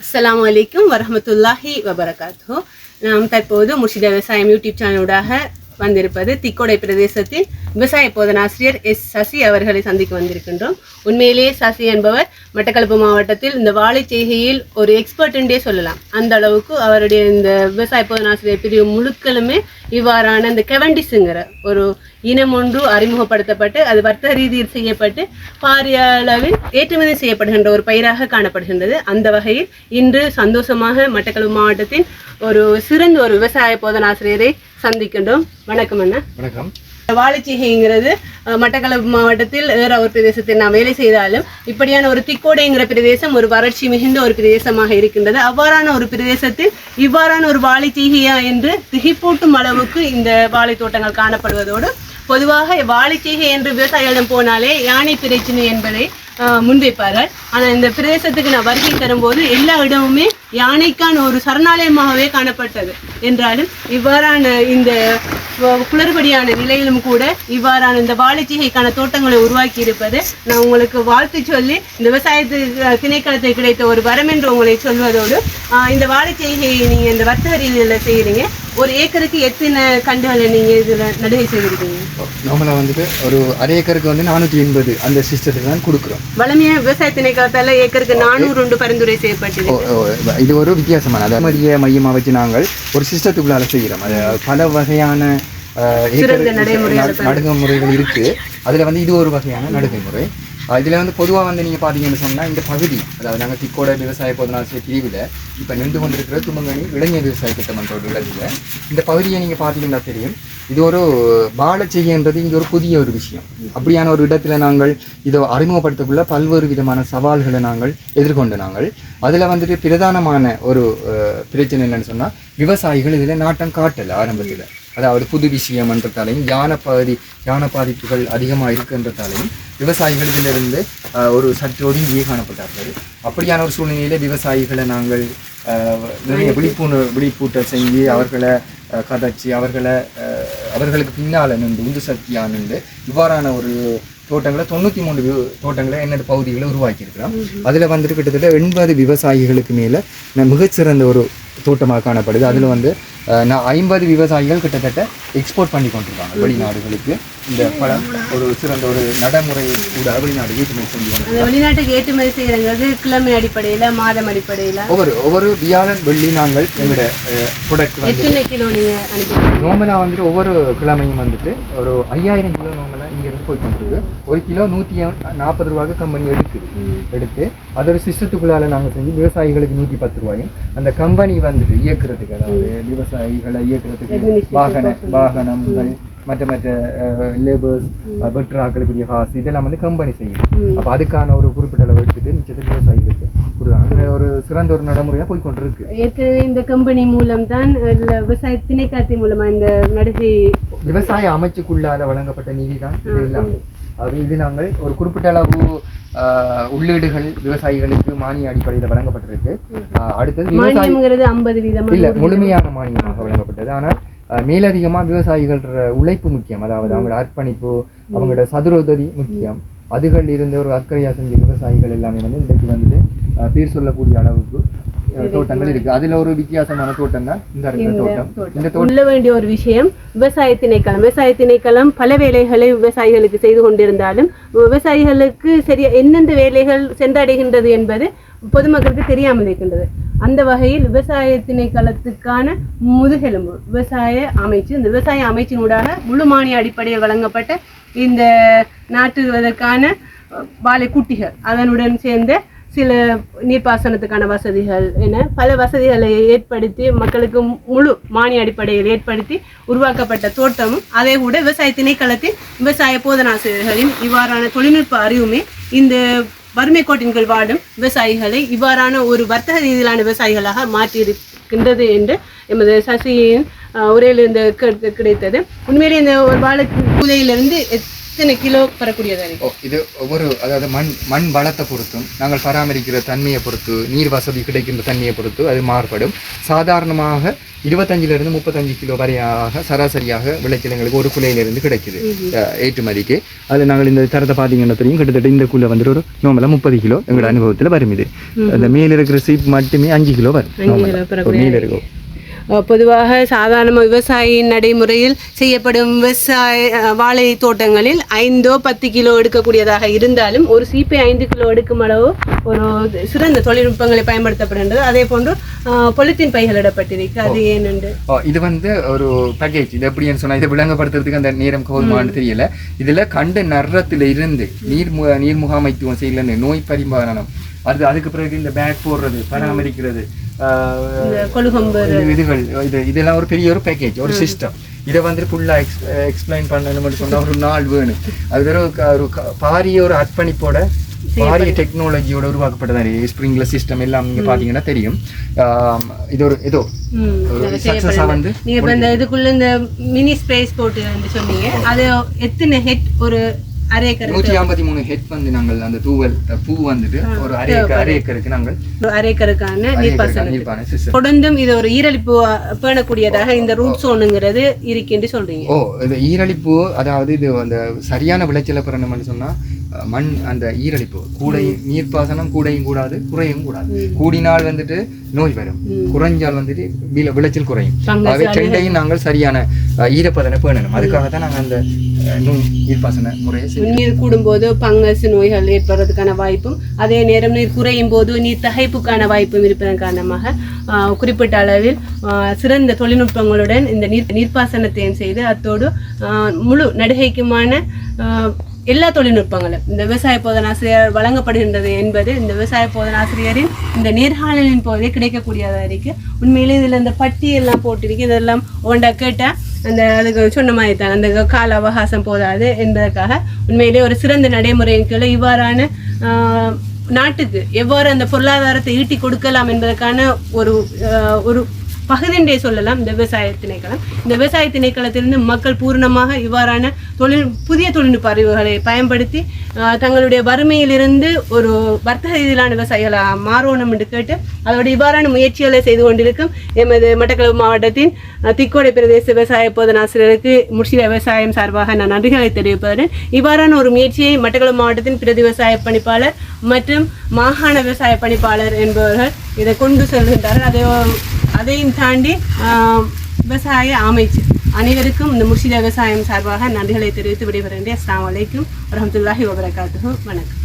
அஸ்லாம் அலைக்கும் வரமத்துல்லாஹி வபரகாத்து நாம் தற்போது முர்ஷிதா விவசாயம் யூடியூப் சேனலூடாக வந்திருப்பது திக்கோடை பிரதேசத்தின் விவசாய போதனாசிரியர் எஸ் சசி அவர்களை சந்திக்க வந்திருக்கின்றோம். உண்மையிலேயே சசி என்பவர் மட்டக்களப்பு மாவட்டத்தில் இந்த வாழை செய்கையில் ஒரு எக்ஸ்பர்ட்டுன்றே சொல்லலாம். அந்த அளவுக்கு அவருடைய இந்த விவசாய போதனாசிரியர் பிரிவு முழுக்களுமே இவ்வாறான இந்த கெவண்டிஸுங்கிற ஒரு இனம் ஒன்று அறிமுகப்படுத்தப்பட்டு அது வர்த்தக ரீதியில் செய்யப்பட்டு பாரிய அளவில் ஏற்றுமதி செய்யப்படுகின்ற ஒரு பயிராக காணப்படுகின்றது. அந்த வகையில் இன்று சந்தோஷமாக மட்டக்களப்பு மாவட்டத்தின் ஒரு சிறந்த ஒரு விவசாய போதனாசிரியரை சந்திக்கின்றோம். வணக்கம் அண்ணா. வணக்கம். வாழைச்சீகைங்கிறது மட்டக்களப்பு மாவட்டத்தில் வேற ஒரு பிரதேசத்தில் நான் வேலை செய்தாலும் இப்படியான ஒரு திக்கோடைங்கிற பிரதேசம் ஒரு வறட்சி மிகுந்த ஒரு பிரதேசமாக இருக்கின்றது. அவ்வாறான ஒரு பிரதேசத்தில் இவ்வாறான ஒரு வாழைச்சீகையா என்று திகைப்பூட்டும் அளவுக்கு இந்த வாழை தோட்டங்கள் காணப்படுவதோடு பொதுவாக வாழைச்சீகை என்று விவசாயிகளிடம் போனாலே யானை பிரச்சனை என்பதை முன்வைப்பார்கள். ஆனால் இந்த பிரதேசத்துக்கு நான் வருகை தரும்போது எல்லா இடமுமே யானைக்கான ஒரு சரணாலயமாகவே காணப்பட்டது. என்றாலும் இவ்வாறான இந்த குளறுபடியான நிலையிலும் கூட இவ்வாறான இந்த வாழைச்சீகைக்கான தோட்டங்களை உருவாக்கி இருப்பது நான் உங்களுக்கு வாழ்த்து சொல்லி இந்த விவசாயத்துக்கு திணைக்களத்தில் கிடைத்த ஒரு வரம் என்று உங்களை சொல்வதோடு இந்த வாழைச்சீகையை நீங்கள் இந்த வர்த்தக ரீதியில் செய்கிறீங்க ஒரு ஏக்கருக்கு எத்தனை கண்டுகளை நீங்கள் இதில் நடுகை செய்திருக்கீங்க? நார்மலாக வந்துட்டு ஒரு அரை ஏக்கருக்கு வந்து நானூற்றி எண்பது அந்த சிஸ்டத்துக்கு தான் கொடுக்குறோம். வளமையாக விவசாய திணைக்களத்தால் ஏக்கருக்கு நானூறு ரெண்டு பரிந்துரை செய்யப்பட்டது. இது ஒரு வித்தியாசமான அது மதிய மையமாக வச்சு நாங்கள் ஒரு சிஸ்டத்துக்குள்ளால செய்கிறோம். அது பல வகையான நடைமுறைகளை நடு- நடுகைமுறைகள் இருக்கு. அதுல வந்து இது ஒரு வகையான நடுகை முறை. இதில் வந்து பொதுவாக வந்து நீங்கள் பார்த்தீங்கன்னு சொன்னால் இந்த பகுதி அதாவது நாங்கள் திக்கோட விவசாய பொதுநாசிரியர் பிரிவில் இப்போ நின்று கொண்டிருக்கிற தும்பங்கனி இளைஞர் விவசாய திட்டமன்றோட இடத்துல இந்த பகுதியை நீங்கள் பார்த்தீங்கன்னா தெரியும். இது ஒரு பாலச்செய்யன்றது இங்கே ஒரு புதிய ஒரு விஷயம். அப்படியான ஒரு இடத்துல நாங்கள் இதை அறிமுகப்படுத்தக்குள்ள பல்வேறு விதமான சவால்களை நாங்கள் எதிர்கொண்டு நாங்கள். அதில் வந்துட்டு பிரதானமான ஒரு பிரச்சனை என்னன்னு சொன்னால் விவசாயிகள் இதில் நாட்டம் காட்டலை ஆரம்பத்தில். அதாவது புது விஷயம்ன்றதாலையும் யானை பகுதி யானை பாதிப்புகள் அதிகமாக இருக்குன்றதாலையும் விவசாயிகள் இதிலிருந்து ஒரு சற்று ஒதுங்கியே காணப்பட்டார்கள் அப்படியான ஒரு சூழ்நிலையில விவசாயிகளை நாங்கள் நிறைய விழிப்புணர்வு விழிப்பூட்டல் செஞ்சு அவர்களை கதைச்சு அவர்களை அவர்களுக்கு பின்னால் நின்று உந்து சக்தியாக நின்று இவ்வாறான ஒரு தோட்டங்களை தொண்ணூற்றி மூணு தோட்டங்களை என்னென்ன பகுதிகளை உருவாக்கியிருக்கிறோம் அதில் வந்துட்டு கிட்டத்தட்ட எண்பது விவசாயிகளுக்கு மேலே மிகச்சிறந்த ஒரு தோட்டமாக காணப்படுது. அதில் வந்து நான் ஐம்பது விவசாயிகள் கிட்டத்தட்ட எக்ஸ்போர்ட் பண்ணி கொண்டிருக்காங்க வெளிநாடுகளுக்கு. இந்த பழம் ஒரு சிறந்த ஒரு நடைமுறை கூட வெளிநாடு ஏற்றுமதி செஞ்சு வெளிநாட்டுக்கு ஏற்றுமதி செய்யறது கிழமை அடிப்படையில் மாதம் அடிப்படையில். ஒவ்வொரு ஒவ்வொரு வியாழன் வெள்ளி நாங்கள் எங்களோட ப்ரொடக்ட் வந்து எத்தனை கிலோ நீங்கள் நோமலா வந்துட்டு ஒவ்வொரு கிழமையும் வந்துட்டு ஒரு ஐயாயிரம் கிலோ நோமலா இங்க இருந்து போய் கொண்டிருக்கு ஒரு கிலோ நூற்றி நாற்பது ரூபாய்க்கு கம்பெனி எடுக்குது. எடுத்து அது ஒரு சிஸ்டத்துக்குள்ளால நாங்கள் செஞ்சு விவசாயிகளுக்கு நூற்றி பத்து ரூபாயும் அந்த கம்பெனி வந்துட்டு இயக்குறதுக்கு அதாவது விவசாயிகளை இயக்குறதுக்கு வாகன வாகனங்கள் மற்ற மற்ற லேபர்ஸ் வெட்டுறாக்களுக்குரிய காசு இதெல்லாம் வந்து கம்பெனி செய்யும். அப்போ அதுக்கான ஒரு குறிப்பிட்ட அளவு எடுத்துட்டு மிச்சத்தை விவசாயிகளுக்கு கொடுக்குறாங்க. ஒரு சிறந்த ஒரு நடைமுறையாக போய் கொண்டிருக்கு ஏற்கனவே இந்த கம்பெனி மூலம் தான் விவசாய திணைக்காட்சி மூலமா இந்த நடுகை விவசாய அமைச்சுக்குள்ளால வழங்கப்பட்ட நிதி தான் இது எல்லாமே அது இது நாங்கள் ஒரு குறிப்பிட்ட அளவு உள்ளீடுகள் விவசாயிகளுக்கு மானிய அடிப்படையில் வழங்கப்பட்டிருக்கு. அடுத்தது விவசாயி மானியம்ங்கிறது ஐம்பது வீதம் இல்ல முழுமையான மானியமாக வழங்கப்பட்டது. ஆனால் ஆஹ், மேலதிகமா விவசாயிகள் உழைப்பு முக்கியம். அதாவது அவங்களோட அர்ப்பணிப்பு அவங்களோட சதுர உதவி முக்கியம். அதுகள் இருந்த ஒரு அக்கறையா செஞ்ச விவசாயிகள் எல்லாமே வந்து இன்றைக்கு வந்து பேர் சொல்லக்கூடிய அளவுக்கு தோட்டங்கள் இருக்கு. அதுல ஒரு வித்தியாசமான தோட்டம் தான் இந்த இருக்கிற தோட்டம். இந்த தோட்டம் சொல்ல வேண்டிய ஒரு விஷயம் விவசாய திணைக்களம். விவசாய திணைக்களம் பல வேலைகளை விவசாயிகளுக்கு செய்து கொண்டிருந்தாலும் விவசாயிகளுக்கு சரியா எந்தெந்த வேலைகள் சென்றடைகின்றது என்பது பொதுமக்களுக்கு தெரியாமல் இருக்கின்றது. அந்த வகையில் விவசாய திணைக்களத்துக்கான முதுகெலும்பு. விவசாய அமைச்சு இந்த விவசாய அமைச்சினூடாக முழு மானிய அடிப்படையில் வழங்கப்பட்ட இந்த நாட்டுவதற்கான வாழைக்குட்டிகள் வாழை குட்டிகள். அதனுடன் சேர்ந்த சில நீர்ப்பாசனத்துக்கான வசதிகள் என பல வசதிகளை ஏற்படுத்தி மக்களுக்கு முழு மானிய அடிப்படையில் ஏற்படுத்தி உருவாக்கப்பட்ட தோட்டமும் அதே கூட விவசாய திணைக்களத்தின் விவசாய போதனாசிரியர்களின் இவ்வாறான தொழில்நுட்ப அறிவுமே இந்த வறுமை கோட்டின் கீழ் வாடும் விவசாயிகளை இவ்வாறான ஒரு வர்த்தக ரீதியிலான விவசாயிகளாக மாற்றியிருக்கின்றது என்று எமது சசியின் உரையிலிருந்து கிடைத்தது. உண்மையிலே இந்த ஒரு வாழை கூலையிலிருந்து எத்தனை கிலோ பெறக்கூடியதா இருக்கு? ஓ இது ஒவ்வொரு அதாவது மண் மண் வளத்தை பொறுத்தும் நாங்கள் பராமரிக்கிற தன்மையை பொறுத்து நீர் வசதி கிடைக்கின்ற தன்மையை பொறுத்து அது மாறுபடும். சாதாரணமாக இருபத்தஞ்சிலிருந்து முப்பத்தஞ்சு கிலோ வரையாக சராசரியாக விளைச்சல் எங்களுக்கு ஒரு குலையிலிருந்து கிடைக்குது ஏற்றுமதிக்கு. அது நாங்கள் இந்த தரத்தை பார்த்தீங்கன்னா தெரியும் கிட்டத்தட்ட இந்த குலை வந்துட்டு ஒரு நோம்பல முப்பது கிலோ எங்களோட அனுபவத்தில் வரும் இது அந்த மேல இருக்கிற சீப் மட்டுமே அஞ்சு கிலோ வரும். மேல இருக்கும் பொதுவாக சாதாரண விவசாயியின் நடைமுறையில் செய்யப்படும் விவசாய வாழை தோட்டங்களில் ஐந்தோ பத்து கிலோ எடுக்கக்கூடியதாக இருந்தாலும் ஒரு சீப்பை ஐந்து கிலோ எடுக்கும் அளவு ஒரு சிறந்த தொழில்நுட்பங்களை பயன்படுத்தப்படுகின்றது. அதே போன்று பொலித்தீன் பைகள் இடப்பட்டிருக்கு. அது ஏனென்று இது வந்து ஒரு பேக்கேஜ் இது எப்படின்னு சொன்னா இதை விளங்கப்படுத்துறதுக்கு அந்த நேரம் போதுமான்னு தெரியல. இதுல கண்டு நர்றத்துல இருந்து நீர் நீர் முகாமைத்துவம் செய்யல நோய் பரிமாறணும். அது அதுக்கு பிறகு இந்த பேக் போடுறது பராமரிக்கிறது இதுகள் இது இதெல்லாம் ஒரு பெரிய ஒரு பேக்கேஜ் ஒரு சிஸ்டம் இதை வந்து ஃபுல்லாக எக்ஸ் எக்ஸ்பிளைன் பண்ணணும்னு சொன்னா ஒரு நாள் வேணும். அது வேற ஒரு பாரிய ஒரு அர்ப்பணிப்போட பாரிய டெக்னாலஜியோட உருவாக்கப்பட்டதான் ஸ்ப்ரிங்க்லர் சிஸ்டம் எல்லாம் நீங்க பாத்தீங்கன்னா தெரியும். இது ஒரு ஏதோ செய்யப்படுது. வந்து நீங்க இப்ப இந்த இதுக்குள்ள இந்த மினி ஸ்பேஸ் போட்டு சொன்னீங்க. அது எத்தனை ஹெட் ஒரு நூற்றி ஐம்பத்தி மூணு ஹெட் வந்து நாங்கள் அந்த தூவல் பூ வந்துட்டு ஒரு அரை ஏக்கர் அரை ஏக்கருக்கு நாங்கள் அரை ஏக்கருக்கான நீர்ப்பாசனம் தொடர்ந்தும் இது ஒரு பேணக்கூடியதாக இந்த ரூட் சோனுங்கிறது இருக்குன்னு சொல்றீங்க. ஓ இது ஈரழிப்பு அதாவது இது அந்த சரியான விளைச்சலை பெறணும்னு சொன்னா மண் அந்த ஈரழிப்பு. கூடை நீர்ப்பாசனம் கூடையும் கூடாது குறையும் கூடாது. கூடினால் வந்துட்டு நோய் வரும். குறைஞ்சால் வந்துட்டு விளை- விளைச்சல் குறையும். ஆகவே ரெண்டையும் நாங்கள் சரியான ஈரப்பதனை பேணணும். அதுக்காக தான் நாங்கள் அந்த நீர்ப்பாசன முறையை நீர் கூடும்போது பங்கஸ் நோய்கள் ஏற்படுறதுக்கான வாய்ப்பும் அதே நேரம் நீர் குறையும் போது நீர் தகைப்புக்கான வாய்ப்பும் இருப்பதன் காரணமாக குறிப்பிட்ட அளவில் சிறந்த தொழில்நுட்பங்களுடன் இந்த நீர் நீர்ப்பாசனத்தையும் செய்து அத்தோடு முழு நடுகைக்குமான எல்லா தொழில்நுட்பங்களும் இந்த விவசாய போதனாசிரியர் வழங்கப்படுகின்றது என்பது இந்த விவசாய போதனாசிரியரின் இந்த நேர்காணலின் போதே கிடைக்கக்கூடியதாக இருக்கு. உண்மையிலே இதில் இந்த பட்டி எல்லாம் போட்டிருக்கு இதெல்லாம் ஒன்றா கேட்டால் அந்த அதுக்கு சொன்ன மாதிரி தான். அந்த கால அவகாசம் போதாது என்பதற்காக உண்மையிலே ஒரு சிறந்த நடைமுறையின் கீழே இவ்வாறான நாட்டுக்கு எவ்வாறு அந்த பொருளாதாரத்தை ஈட்டி கொடுக்கலாம் என்பதற்கான ஒரு ஒரு பகுதின்றே சொல்லலாம் இந்த விவசாய திணைக்களம். இந்த விவசாய திணைக்களத்திலிருந்து மக்கள் பூரணமாக இவ்வாறான தொழில் புதிய தொழில்நுட்ப அறிவுகளை பயன்படுத்தி தங்களுடைய வறுமையிலிருந்து ஒரு வர்த்தக ரீதியிலான விவசாயிகளாக மாறணும் என்று கேட்டு அதோட இவ்வாறான முயற்சிகளை செய்து கொண்டிருக்கும் எமது மட்டக்களப்பு மாவட்டத்தின் திக்கோடை பிரதேச விவசாய போதனாசிரியருக்கு முர்ஷித விவசாயம் சார்பாக நான் நன்றிகளை தெரிவிப்பதுடன் இவ்வாறான ஒரு முயற்சியை மட்டக்களப்பு மாவட்டத்தின் பிரதி விவசாய பணிப்பாளர் மற்றும் மாகாண விவசாய பணிப்பாளர் என்பவர்கள் இதை கொண்டு செல்கின்றார்கள். அதை அதையும் தாண்டி விவசாய அமைச்சு. அனைவருக்கும் இந்த முர்ஷித விவசாயம் சார்பாக நன்றிகளை தெரிவித்து விடைபெறுகின்றேன். அஸ்லாம் வலைக்கும் வரமத்துல்லாஹி வபரகாத்து வணக்கம்.